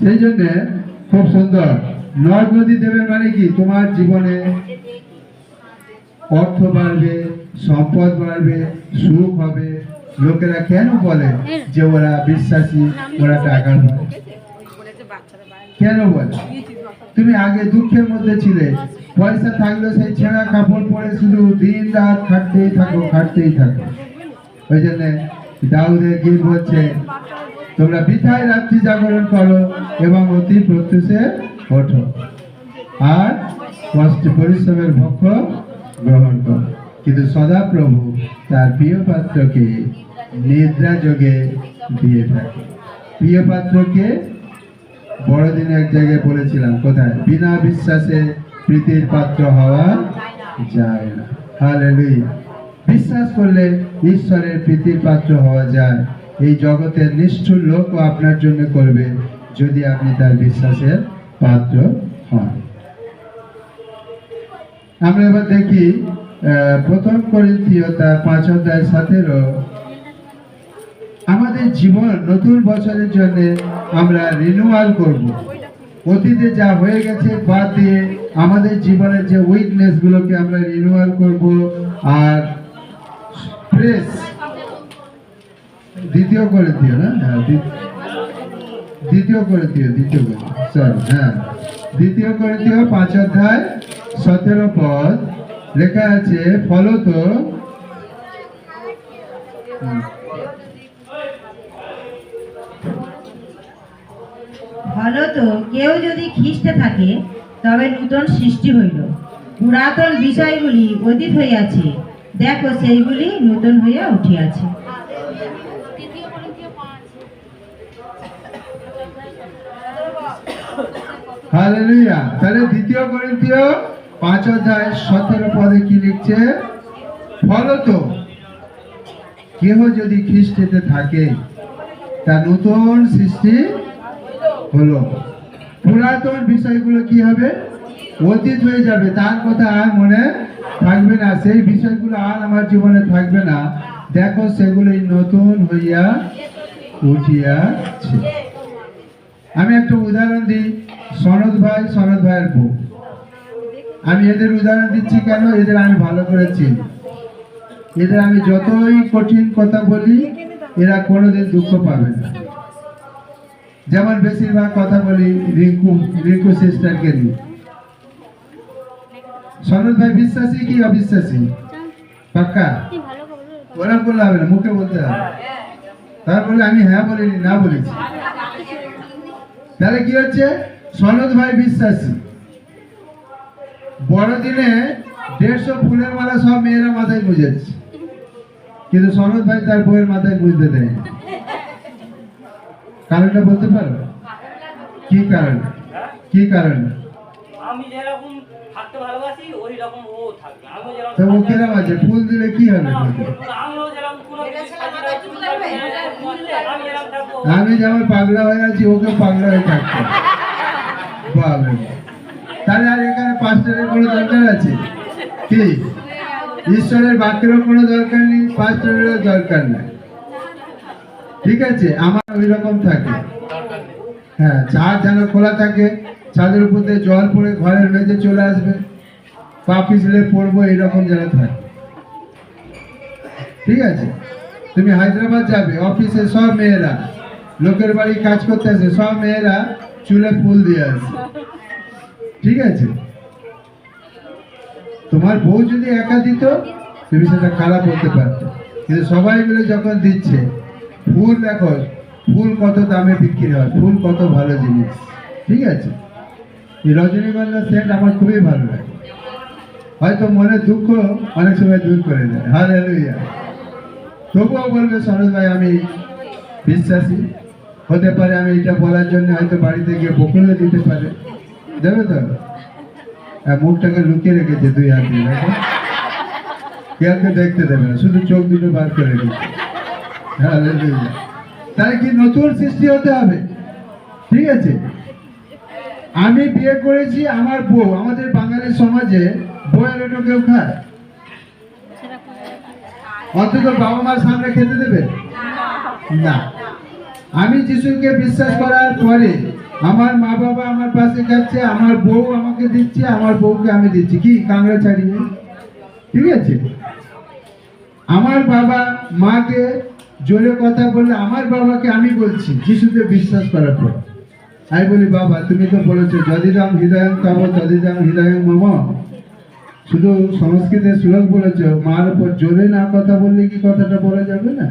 সেই জন্য খুব সুন্দর। নদ নদী দেবে মানে কি? তোমার জীবনে অর্থ বাড়বে, সম্পদ বাড়বে, সুখ হবে। লোকেরা কেন বলে যে ওরা বিশ্বাসী, ওরা টাকা পায় কেন বলে? তুমি আগে দুঃখের মধ্যে ছিলে। পয়সা থাকলেও সেই ছেঁড়া কাপড় পরে শুধু দিন রাত খাটতেই থাকো খাটতেই থাকো। ওই জন্য দাউদের গীত বলছে তোমরা বৃথায় রাত্রি জাগরণ করো এবং অতি প্রত্যুষে ওঠো। আর কষ্ট পরিশ্রমের ভক্ষ গ্রহণ করো। কিন্তু সদাপ্রভু তার প্রিয় পাত্রকে নিদ্রা যোগে দিয়ে থাকে। প্রিয় পাত্রকে বড়দিনে এক জায়গায় বলেছিলাম, কোথায়? বিনা বিশ্বাসে প্রীতির পাত্র হওয়া যায় না। হালেলুয়া বিশ্বাস করলে ঈশ্বরের প্রীতির পাত্র হওয়া যায়। এই জগতের নিষ্ঠুর লোকও আপনার জন্য করবে যদি আপনি তার বিশ্বাসের পাত্র হন। আমরা এবার দেখি প্রথম করিন্থীয় তার পাঁচ অধ্যায় সতেরো। আমাদের জীবন নতুন বছরের জন্য আমরা রিনিউয়াল করব। অতীতে যা হয়ে গেছে বাদ দিয়ে আমাদের জীবনের যে উইকনেস গুলোকে আমরা রিনিউয়াল করব আর ফ্রেশ দ্বিতীয় করে দিও না? হ্যাঁ দ্বিতীয় করে দিও, দ্বিতীয় করে সরি হ্যাঁ। দ্বিতীয় করে দিও, পাঁচ অধ্যায়, সতেরো পদ। লেখা আছে, ফলত ফলত, কেউ যদি খ্রিস্টে থাকে, তবে নূতন সৃষ্টি হইল। পুরাতন বিষয়গুলি অতীত হইয়াছে। দেখো, সেইগুলি নূতন হইয়া উঠিয়াছে। হালেলুয়া তাহলে দ্বিতীয় করিন্থীয় পাঁচ অধ্যায় সতেরো পদে কি লিখছে? ফলত কেহ যদি খ্রিস্টেতে থাকে তা নতুন সৃষ্টি হলো। পুরাতন বিষয়গুলো কি হবে? অতীত হয়ে যাবে। তার কথা আর মনে থাকবে না। সেই বিষয়গুলো আর আমার জীবনে থাকবে না। দেখো, সেগুলোই নতুন হইয়া উঠিয়াছে। আমি একটা উদাহরণ দিই, সনদ ভাই, সনদ ভাইয়ের বউ। আমি এদের উদাহরণ দিচ্ছি কেন? এদের আমি ভালো করে চিনি। এদের আমি যতই কঠিন কথা বলি, এরা কোনোদিন দুঃখ পাবে না। যেমন বেশিরভাগ কথা বলি, রিঙ্কু রিঙ্কু সিস্টারকে নিয়ে। সনদ ভাই বিশ্বাসী কি অবিশ্বাসী? পাক্কা? ওরা বললে হবে না মুখে বলতে হবে তারপরে আমি হ্যাঁ বলিনি, না বলেছি। তাহলে কি হচ্ছে? সনদ ভাই বিশ্বাসী। বড়দিনে দেড়শো ফুলের মালা সব মেয়েরা মাথায় গুঁজেছে। কিন্তু সনদ ভাই তার বউয়ের মাথায় গুঁজতে দেয় কারণটা বলতে পারো? কি কারণ? কি কারণ? আমি যেরকম থাকতে ভালোবাসি ওই রকম ও থাকবে। যেরকম ফুল দিলে কি হবে না, বলতে? আমিও যেরকম কোনো কিছু থাকি না, চুল কাটবে, আমি যেরকম থাকব আমি যেমন পাগলা হয়ে আছি ওকে পাগলা হয়ে থাকতে তাহলে আর এখানে পাঁচটারের কোনো দরকার আছে? কি? ঈশ্বরের বাক্যেরও কোনো দরকার নেই, পাঁচটারেরও দরকার নেই। ঠিক আছে, আমার ওই রকম থাকে। হ্যাঁ ছাদ যেন খোলা থাকে, ছাদের উপর দিয়ে জল পড়ে ঘরের মেঝে চলে আসবে। পা পিছলে পড়ব, এইরকম যেন থাকে। ঠিক আছে? তুমি হায়দ্রাবাদ যাবে, অফিসে সব মেয়েরা। লোকের বাড়ি কাজ করতে আসে সব মেয়েরা চুলে ফুল দিয়ে আসে ঠিক আছে? তোমার বউ যদি একা দিত, তুমি সেটা খারাপ হতে পারতো। কিন্তু সবাই মিলে যখন দিচ্ছে, ফুল দেখো, ফুল কত দামে বিক্রি হয়, ফুল কত ভালো জিনিস। ঠিক আছে? এই রজনীগন্ধা সেন্ট আমার খুবই ভালো লাগে। হয়তো মনে দুঃখ, অনেক সময় দূর করে দেয়। হালেলুয়া তবুও বলবে, সরোজ ভাই, আমি বিশ্বাসী। হতে পারে আমি এটা বলার জন্য হয়তো বাড়িতে গিয়ে বকুলে দিতে পারে। দেবে তো? আর মুখটাকে লুকিয়ে রেখেছে দুই হাত দিয়ে কেউকে দেখতে দেবে না, শুধু চোখ দুটো বার করে দিচ্ছে। তাহলে কি নতুন সৃষ্টি হতে হবে? ঠিক আছে। আমি বিয়ে করেছি আমার বউ। আমাদের বাঙালি সমাজে বউয়ের ওটা কেউ খায়? অন্তত বাবা মার সামনে খেতে দেবে? না। আমি যিশুকে বিশ্বাস করার পরে আমার মা বাবা আমার পাশে যাচ্ছে, আমার বউ আমাকে দিচ্ছে, আমার বউকে আমি দিচ্ছি। কি? কাংড়া ছাড়িয়ে? ঠিক আছে? আমার বাবা মাকে জোরে কথা বললে, আমার বাবাকে আমি বলছি যিশুতে বিশ্বাস করার পর। আমি বলি, বাবা, তুমি তো বলেছ, যদিদাম হৃদয়ং তব, তদিদাম হৃদয়ং মম। শুধু সংস্কৃতে শ্লোক বলেছ, মার উপর জোরে না কথা বললে কি কথাটা বলা যাবে না?